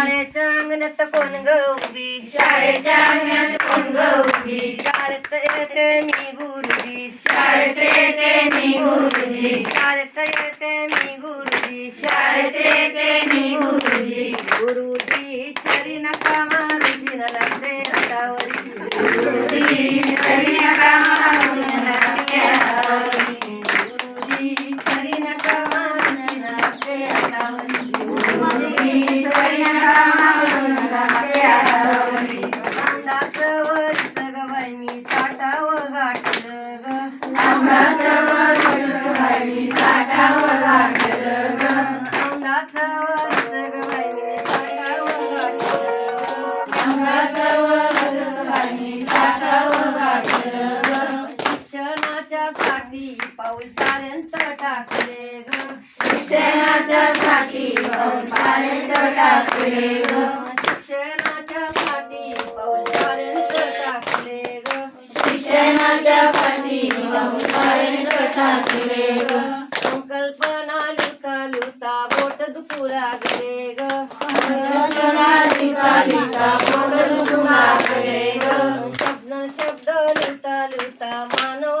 शाळेच्या अंगणात कोण ग उभी? शाळेच्या अंगणात कोण ग उभी? शाळेत येते मी गुरुजी. शाळेत येते मी गुरुजी. शाळेत येते मी गुरुजी. शाळेत येते मी गुरुजी. गुरुजी चरी नका शिक्षणाच्या साठी टाकले ग शिक्षणाच्या साठी टाकले ग. संकल्पना लिहिता लिहिता बोट दुखू लागले ग कल्पना लिहिता लिहिता पोट दुखू लागले ग. शब्द शब्द लिहिता लिहिता मानव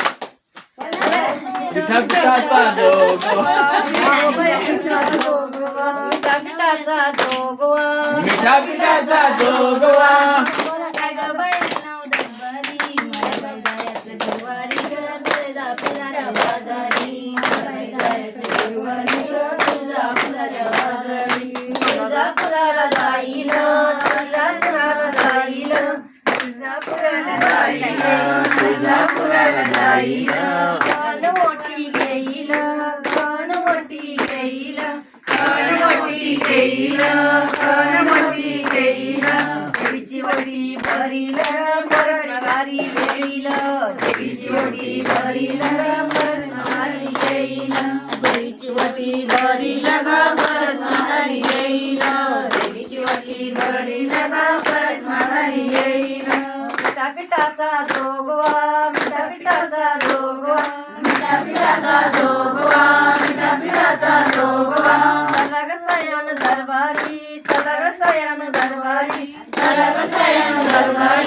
पिठाचा जोगवा मिठा पिठाचा जोगवा मिठा देवीची वटी भरील लगा परत माघारी येईल. देवीची वटी भरील लगा परत माघारी येईल. मिठापिठाचा जोगवा मिठापिठाचा जोगवा. मिठापिठाचा जोगवा मिठापिठाचा जोगवा. चला सयन दरबारी तलग सयन दरबारी. तलग सयन दरबारी.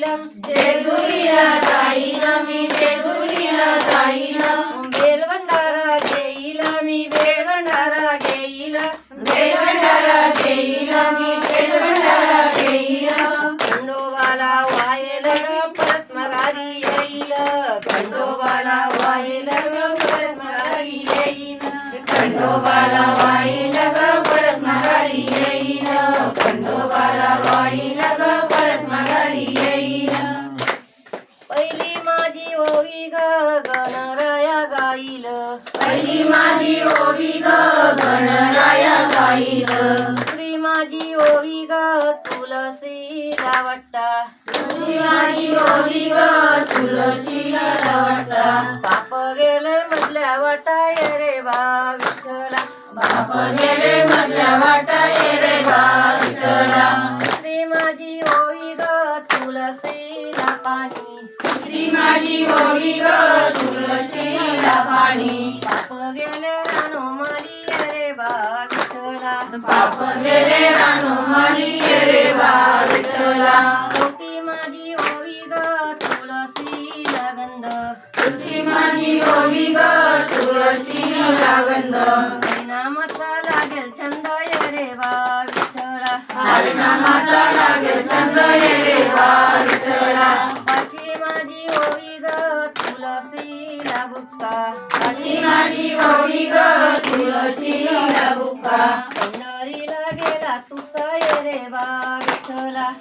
తాయిలం జయగురిల తాయినమి జయగురిల తాయిలం వేల్వండార జైలమి వేల్వండార జైల వేల్వండార జైలమి వేల్వండార జైల కండోవాల వాయలగ పరస్మగారి జైల కండోవాల వాయలగ పరస్మగారి జైన కండోవాల गणराया गाईल. पहिली माझी ओवी ग गणराया गाईल. दुसरी माझी ओवी ग तुलसीला वाटता तुझी माझी ओवी ग तुळशीला वाटा पाप गेले मधल्या वाटा ये रे बा विठ्ठला. बाप गेले मधल्या वाटा ये रे बा श्री ग तुळशीला पाणी पाप गेले हनुमाली रे बा विठला पाप गेले रानो माली रे बा विठला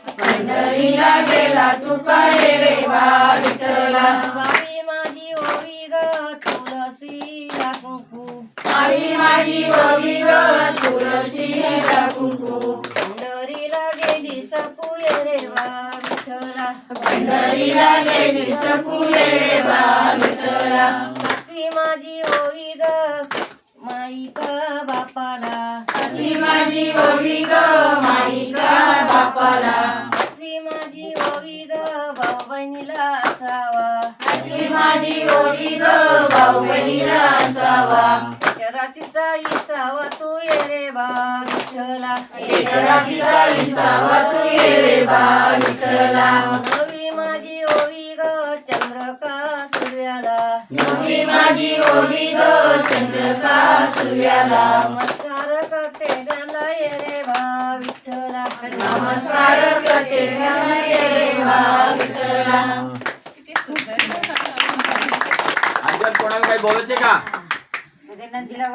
पंढरीला गेला तुका रे विठ्ठला स्वामी माझी ओवी ग तुळशीला कुंकू. माळी माझी ओवी ग तुळशीला कुंकू. पंढरीला गेली सकू ये रे बा विठ्ठला पंढरीला गेली सकू ये रे बा विठ्ठला ती माझी ओवी ग माईका बापाला. ती माझी ओवी ग बापाला ती माझी ओवी ग भाऊ बहिणीला असावा. ती माझी ओवी ग भाऊ बहिणीला असावा. रात्रीचा इसावा तू ये रे बा विठ्ठला. एक रात्रीचा विसावा तू ये रे बा विठ्ठला. नवी माझी ओवी ग चंद्रका सूर्याला. नवी माझी ओवी ग चंद्रका सूर्याला नमस्कार करते त्यांना ये रे बा विठ्ठला. नमस्कार करते कोणाला काही बोलायचे का? नंदीला